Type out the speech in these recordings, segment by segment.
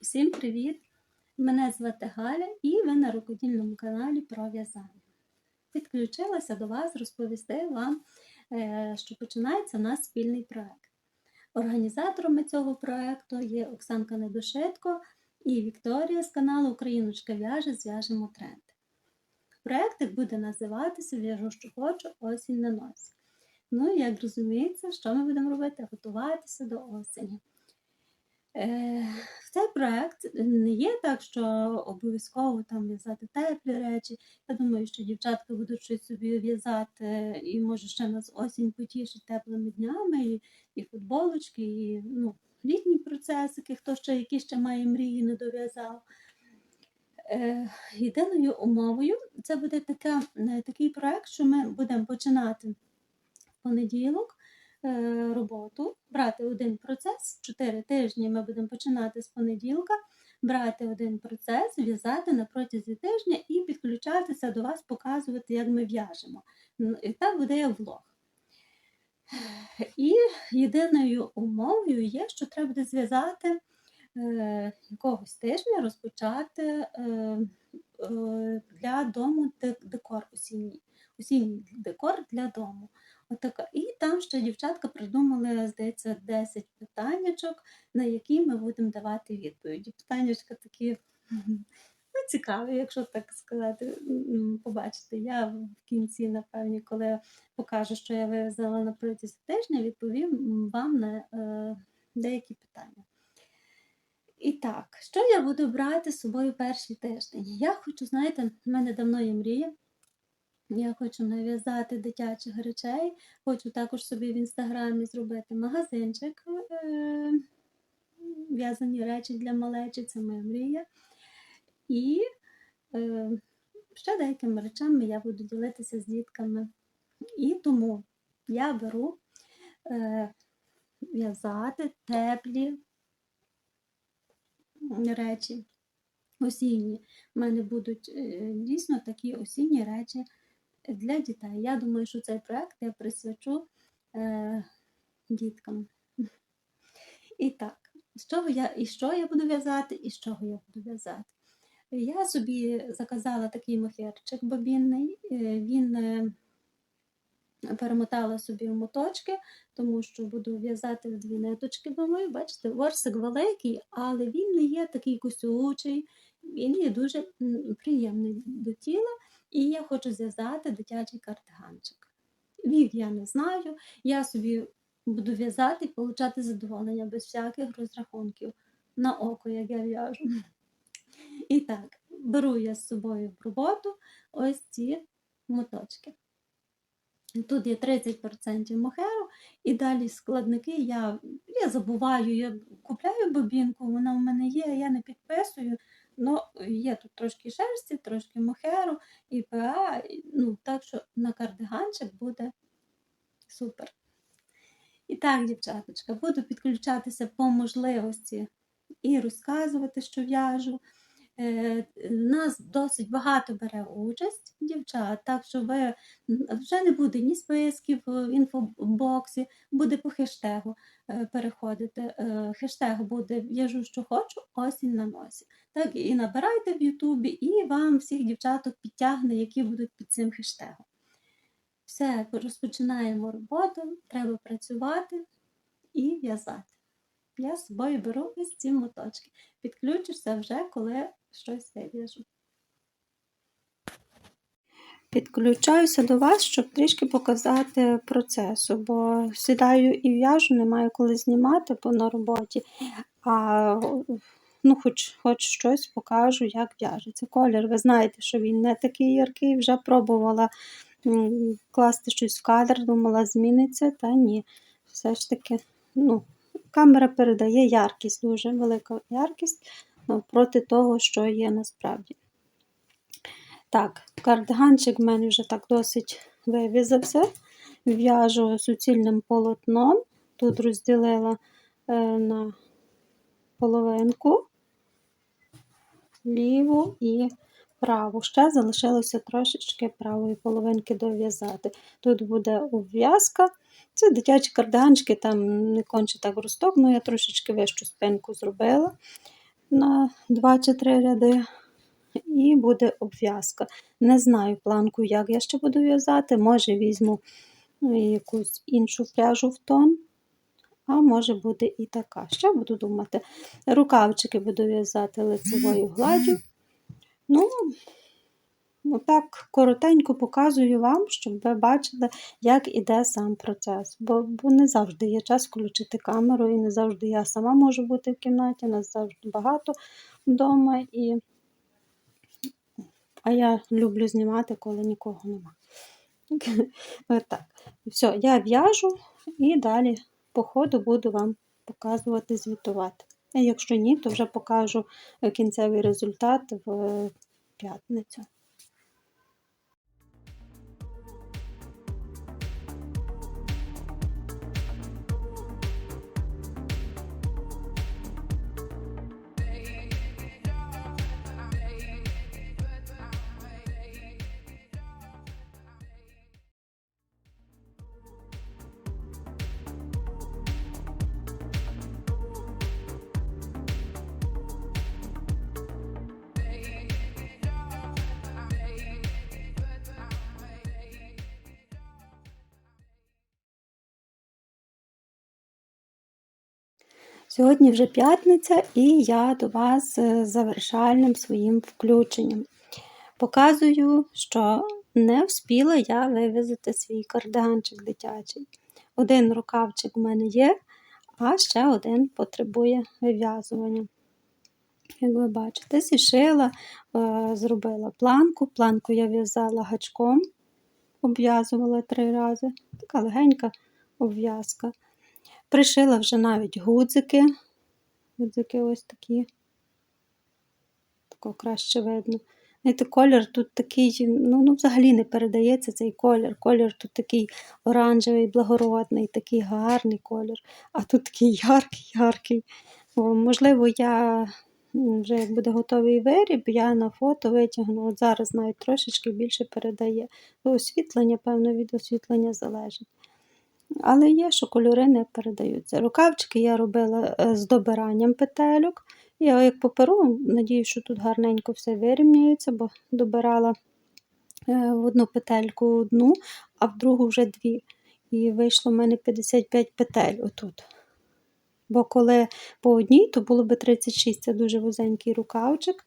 Всім привіт! Мене звати Галя і ви на рукодільному каналі про в'язання. Підключилася до вас розповісти вам, е, що починається у нас спільний проект. Організаторами цього проекту є Оксанка Недошитко і Вікторія з каналу Україночка в'яже Зв'яжемо тренд. Проектик буде називатися В'яжу, що хочу, осінь на носі. Ну, і як розуміється, що ми будемо робити? Готуватися до осені. Е, В цей проект не є так, що обов'язково там в'язати теплі речі. Я думаю, що дівчатка будуть щось собі в'язати, і може ще нас осінь потішить теплими днями, і, і футболочки, і ну, літні процесики, хто ще які ще має мрії, не дов'язав. Е, Єдиною умовою це буде така, е, такий проект, що ми будемо починати в понеділок е, роботу, брати один процес, 4 тижні ми будемо починати з понеділка, брати один процес, в'язати на протязі тижня і підключатися до вас, показувати, як ми в'яжемо. І так буде влог. І єдиною умовою є, що треба буде зв'язати е, якогось тижня, розпочати е, е, для дому декор осінній. Осінній декор для дому. Отака. І там ще дівчатка придумали, здається, 10 питаннячок, на які ми будемо давати відповіді. Питаннячка такі ну, цікаві, якщо так сказати, м, побачите. Я в кінці, напевні, коли покажу, що я вивезла на протязі тижня, відповім вам на е, деякі питання. І так, що я буду брати з собою перший тиждень? Я хочу, знаєте, в мене давно є мрія. Я хочу нав'язати дитячих речей, хочу також собі в інстаграмі зробити магазинчик, е, в'язані речі для малечі, це моя мрія. І е, ще деякими речами я буду ділитися з дітками. І тому я беру е, в'язати теплі речі осінні. У мене будуть дійсно такі осінні речі для дітей. Я думаю, що цей проект я присвячу е, діткам. І так, з чого я, і що я буду в'язати, і з чого я буду в'язати. Я собі заказала такий мохерчик бобінний, е, він е, перемотала собі в моточки, тому що буду в'язати в дві ниточки. Думаю, бачите, ворсик великий, але він не є такий косючий, він є дуже приємний до тіла. І я хочу зв'язати дитячий кардиганчик. Вів я не знаю, я собі буду в'язати і отримати задоволення без всяких розрахунків на око, як я в'яжу. І так, беру я з собою в роботу ось ці моточки. Тут є 30% мохеру, і далі складники я, я забуваю, я купляю бобінку, вона в мене є, я не підписую. Ну, є тут трошки шерсті, трошки мохеру, і ПА, ну, так що на кардиганчик буде супер. І так, дівчаточка, буду підключатися по можливості і розказувати, що в'яжу. Е, Нас досить багато бере участь дівчат, так що ви вже не буде ні списків в інфобоксі, буде по хештегу е, переходити. Е, Хештег буде в'яжу, що хочу, осінь на носі. Так, і набирайте в Ютубі, і вам всіх дівчаток підтягне, які будуть під цим хештегом. Все, розпочинаємо роботу, треба працювати і в'язати. Я з собою беру ось ці моточки. Підключишся вже, коли щось вив'яжу. Підключаюся до вас, щоб трішки показати процесу, бо сідаю і в'яжу, не маю коли знімати, бо на роботі. А ну, хоч, хоч щось покажу, як в'яжеться. Колір, ви знаєте, що він не такий яркий, вже пробувала класти щось в кадр, думала, зміниться, та ні. Все ж таки, ну, камера передає яркість, дуже велика яркість ну, проти того, що є насправді. Так, кардиганчик в мене вже так досить вивізався. В'яжу суцільним полотном. Тут розділила е, на половинку ліву і праву. Ще залишилося трошечки правої половинки дов'язати. Тут буде обв'язка. Це дитячі кардиганчики, там не конче так але я трошечки вищу спинку зробила. на 2 чи 3 ряди, і буде обв'язка. Не знаю планку, як я ще буду в'язати. Може, візьму е, якусь іншу пряжу в тон, а може бути і така. Ще буду думати. Рукавчики буду в'язати лицевою гладдю. Ну, так коротенько показую вам, щоб ви бачили, як іде сам процес. Бо, бо не завжди є час включити камеру, і не завжди я сама можу бути в кімнаті, нас завжди багато вдома. І... А я люблю знімати, коли нікого нема. Так. Все, я в'яжу і далі по ходу буду вам показувати, звітувати. А якщо ні, то вже покажу кінцевий результат в п'ятницю. Сьогодні вже п'ятниця, і я до вас з завершальним своїм включенням. Показую, що не вспіла я вивезти свій кардиганчик дитячий. Один рукавчик в мене є, а ще один потребує вив'язування. Як ви бачите, зішила, е, зробила планку. Планку я в'язала гачком, обв'язувала три рази. Така легенька обв'язка. Пришила вже навіть гудзики. Гудзики ось такі. Тако краще видно. Знаєте, колір тут такий, ну, ну взагалі не передається цей колір. Колір тут такий оранжевий, благородний, такий гарний колір, а тут такий яркий, яркий. О, можливо, я вже як буде готовий виріб, я на фото витягну. От зараз навіть трошечки більше передає. Освітлення, певно, від освітлення залежить. Але є, що кольори не передаються. Рукавчики я робила е, з добиранням петельок. Я як поперу, надію, що тут гарненько все вирівняється, бо добирала е, в одну петельку одну, а в другу вже дві. І вийшло в мене 55 петель отут. Бо коли по одній, то було би 36, це дуже вузенький рукавчик.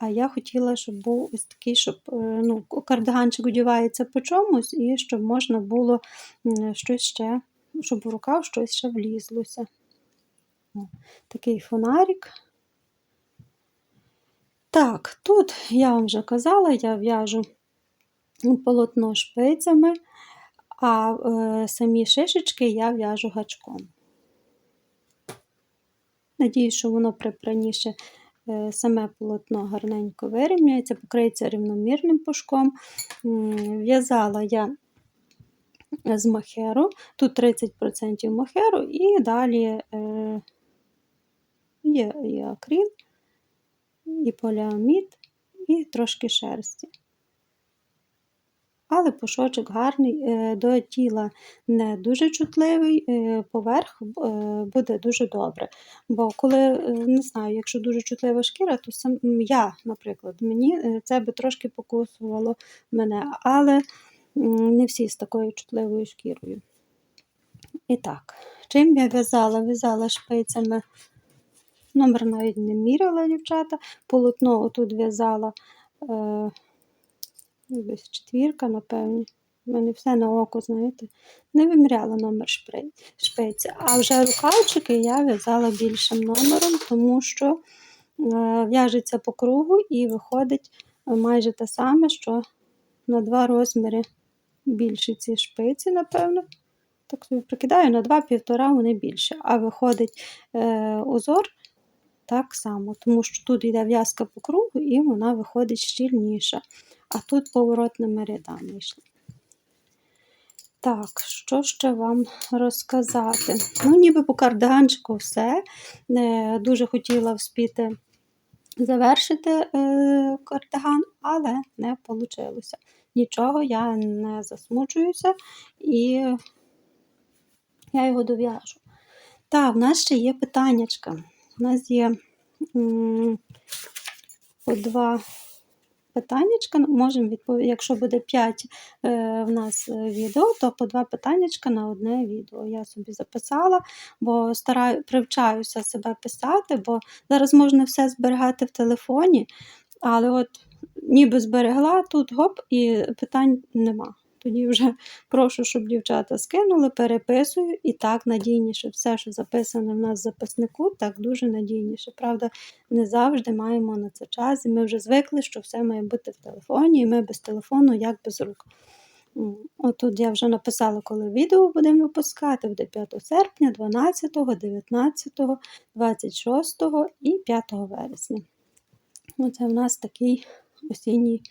А я хотіла, щоб був ось такий, щоб е, ну, кардиганчик одівається по чомусь, і щоб можна було щось ще, щоб в рукав щось ще влізлося. Такий фонарик. Так, тут я вам вже казала, я в'яжу полотно шпицями, а е, самі шишечки я в'яжу гачком. Надіюсь, що воно при праніше Е, саме полотно гарненько вирівняється, покриється рівномірним пушком. В'язала я з махеру, тут 30% махеру, і далі е, є і акрил, і поліамід, і трошки шерсті але пушочок гарний, е, до тіла не дуже чутливий, е, поверх е, буде дуже добре. Бо коли, не знаю, якщо дуже чутлива шкіра, то сам я, наприклад, мені це би трошки покусувало мене, але не всі з такою чутливою шкірою. І так, чим я в'язала? В'язала шпицями. Номер навіть не міряла, дівчата. Полотно отут в'язала Ну, десь четвірка, напевно. У мене все на око, знаєте, не виміряла номер шпиці. А вже рукавчики я в'язала більшим номером, тому що е, в'яжеться по кругу і виходить майже те саме, що на два розміри більші ці шпиці, напевно. Так собі прикидаю, на два-півтора вони більше. А виходить е, узор так само, тому що тут йде в'язка по кругу і вона виходить щільніша а тут поворотними рядами йшли. Так, що ще вам розказати? Ну, ніби по кардиганчику все. Дуже хотіла вспіти завершити е, кардиган, але не вийшло. Нічого, я не засмучуюся і я його дов'яжу. Так, в нас ще є питаннячка. У нас є по два питаннячка. Можемо відповідати, якщо буде 5 е, в нас е, відео, то по два питаннячка на одне відео. Я собі записала, бо стараю, привчаюся себе писати, бо зараз можна все зберігати в телефоні, але от ніби зберегла тут гоп і питань нема. Тоді вже прошу, щоб дівчата скинули, переписую і так надійніше. Все, що записане в нас в записнику, так дуже надійніше. Правда, не завжди маємо на це час, і ми вже звикли, що все має бути в телефоні, і ми без телефону, як без рук. Отут я вже написала, коли відео будемо випускати. Буде 5 серпня, 12, 19, 26 і 5 вересня. Оце в нас такий осінній,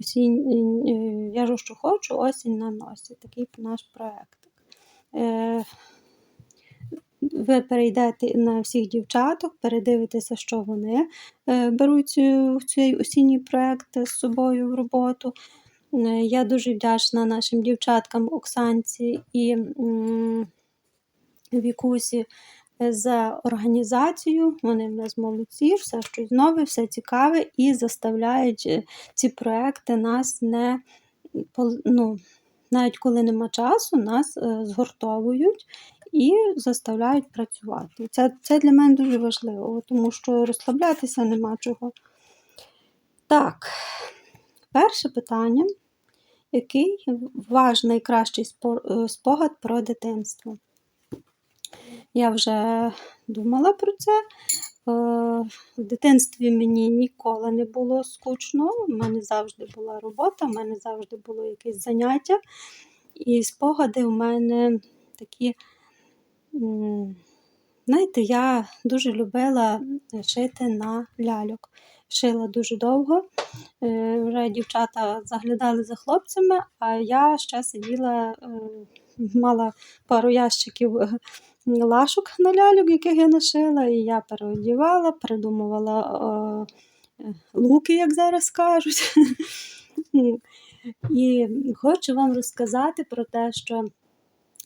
осінь, е, я ж що хочу, осінь на носі. Такий наш проект. Е, ви перейдете на всіх дівчаток, передивитеся, що вони е, беруть цю, цей осінній проект з собою в роботу. Е, Я дуже вдячна нашим дівчаткам Оксанці і Вікусі е, за організацію. Вони в нас молодці, все щось нове, все цікаве і заставляють е, ці проекти нас не ну, навіть коли нема часу, нас е, згуртовують і заставляють працювати. Це, це для мене дуже важливо, тому що розслаблятися нема чого. Так, перше питання. Який ваш найкращий е, спогад про дитинство? Я вже думала про це. Е, В дитинстві мені ніколи не було скучно. У мене завжди була робота, у мене завжди було якесь заняття. І спогади у мене такі. Знаєте, я дуже любила шити на ляльок. Шила дуже довго. Е, Вже дівчата заглядали за хлопцями, а я ще сиділа, е, мала пару ящиків лашок на ляльок, яких я нашила, і я переодівала, придумувала е, луки, як зараз кажуть. І хочу вам розказати про те, що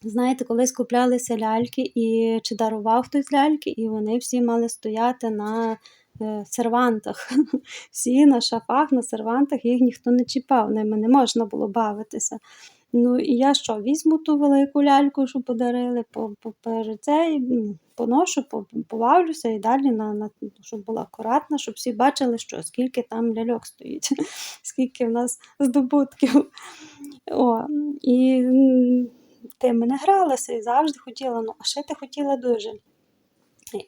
Знаєте, колись куплялися ляльки, і чи дарував хтось ляльки, і вони всі мали стояти на е, сервантах. Всі на шафах, на сервантах, їх ніхто не чіпав, ними не можна було бавитися. Ну і я що, візьму ту велику ляльку, що подарили, по, по, цей, поношу, по- побавлюся і далі, на, на, щоб була акуратна, щоб всі бачили, що скільки там ляльок стоїть, скільки в нас здобутків. О, і м, тим не гралася і завжди хотіла, ну, а шити хотіла дуже.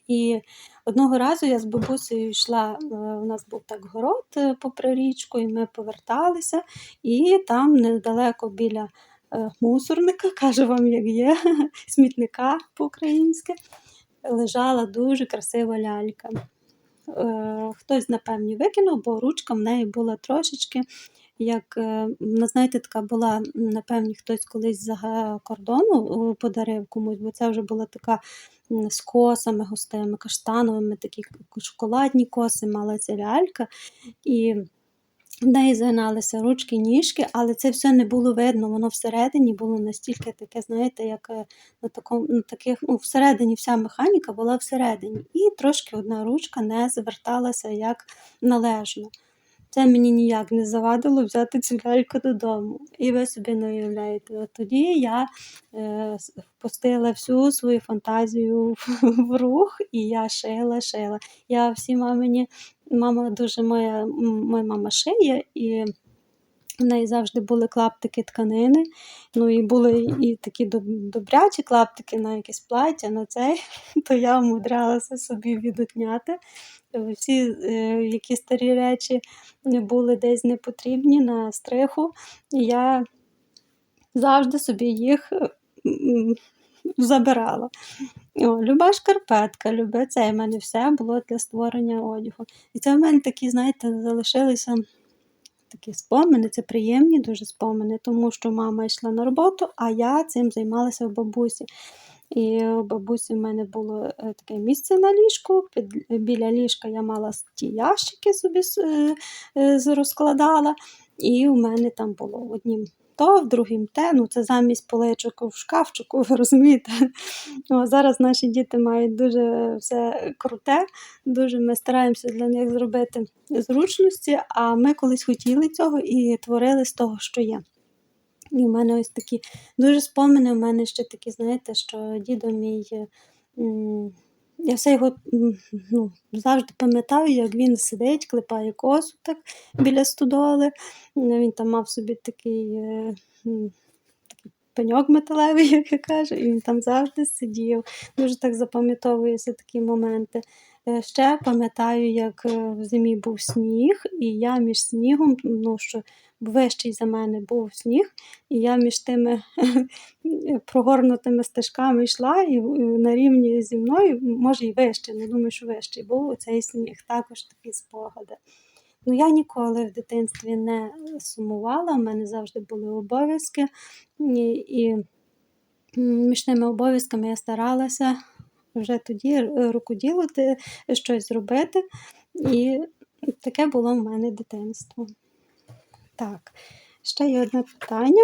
І одного разу я з бабусею йшла, е, у нас був так город е, попри річку, і ми поверталися, і там недалеко біля е, мусорника, кажу вам, як є, смітника по-українськи, лежала дуже красива лялька. Хтось, напевні, викинув, бо ручка в неї була трошечки, як, е, ну, знаєте, така була, напевні, хтось колись за кордону е, подарив комусь, бо це вже була така з косами густими, каштановими, такі шоколадні коси мала ця лялька. І в неї згиналися ручки, ніжки, але це все не було видно. Воно всередині було настільки таке, знаєте, як е, на такому, на таких, ну, всередині вся механіка була всередині. І трошки одна ручка не зверталася як належно. Це мені ніяк не завадило взяти цю ляльку додому. І ви собі не уявляєте. От тоді я е, впустила всю свою фантазію в рух, і я шила, шила. Я всі мамині, мама дуже моя, моя мама шиє, і в неї завжди були клаптики тканини. Ну і були і такі добрячі клаптики на якесь плаття, на цей, то я умудрялася собі відотняти. Всі е, які старі речі були десь непотрібні на стриху, і я завжди собі їх е, забирала. О, люба шкарпетка, любе це. в мене все було для створення одягу. І це в мене такі, знаєте, залишилися такі спомини, це приємні дуже спомини, тому що мама йшла на роботу, а я цим займалася в бабусі. І у бабусі в мене було е, таке місце на ліжку. Під, біля ліжка я мала ті ящики собі е, е, розкладала, і у мене там було в однім то, в другім те. Ну, це замість поличок в шкафчику, ви розумієте? О, зараз наші діти мають дуже все круте, дуже ми стараємося для них зробити зручності, а ми колись хотіли цього і творили з того, що є. І в мене ось такі дуже спомини, в мене ще такі, знаєте, що дідо мій. Я все його ну, завжди пам'ятаю, як він сидить, клепає косу так біля стодоли. Він там мав собі такий, е, пеньок металевий, як я кажу, і він там завжди сидів. Дуже так запам'ятовуються такі моменти. Е, Ще пам'ятаю, як е, в зимі був сніг, і я між снігом, ну що вищий за мене був сніг, і я між тими прогорнутими стежками йшла, і і на рівні зі мною, може, і вище, не думаю, що вищий був оцей сніг. Також такі спогади. Ну, я ніколи в дитинстві не сумувала, в мене завжди були обов'язки, і, між тими обов'язками я старалася вже тоді е, рукоділити, щось зробити. І таке було в мене дитинство. Так, ще є одне питання.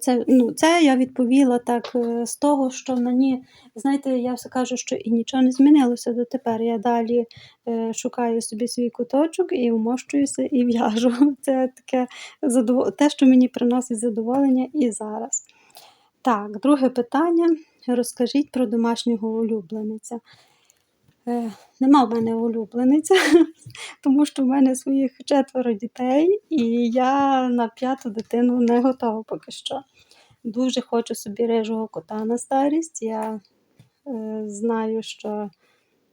Це, ну, це я відповіла так е, з того, що мені, знаєте, я все кажу, що і нічого не змінилося дотепер. Я далі е, шукаю собі свій куточок і вмощуюся і в'яжу. Це таке задов... те, що мені приносить задоволення і зараз. Так, друге питання. Розкажіть про домашнього улюблениця. Е, нема в мене улюблениця, тому що в мене своїх четверо дітей, і я на п'яту дитину не готова поки що. Дуже хочу собі рижого кота на старість. Я е, знаю, що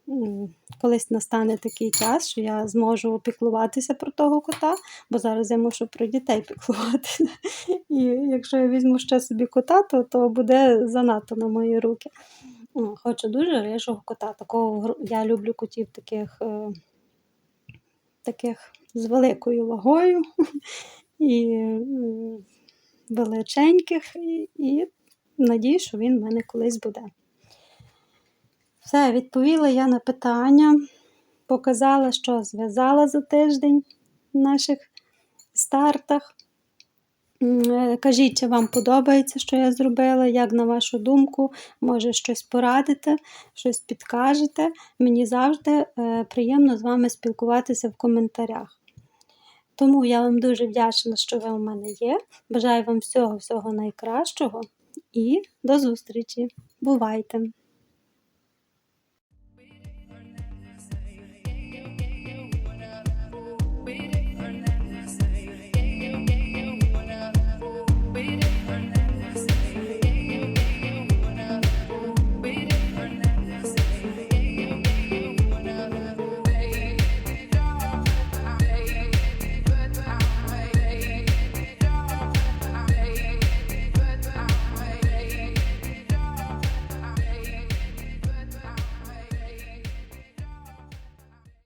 м, колись настане такий час, що я зможу опіклуватися про того кота, бо зараз я мушу про дітей піклуватися. І якщо я візьму ще собі кота, то, то буде занадто на мої руки. Хочу дуже рижого кота. Такого я люблю котів таких, е, таких з великою вагою і величеньких, і, і надію, що він в мене колись буде. Все, відповіла я на питання, показала, що зв'язала за тиждень в наших стартах. Е, Кажіть, чи вам подобається, що я зробила, як на вашу думку, може щось порадите, щось підкажете. Мені завжди е, приємно з вами спілкуватися в коментарях. Тому я вам дуже вдячна, що ви у мене є. Бажаю вам всього-всього найкращого і до зустрічі. Бувайте!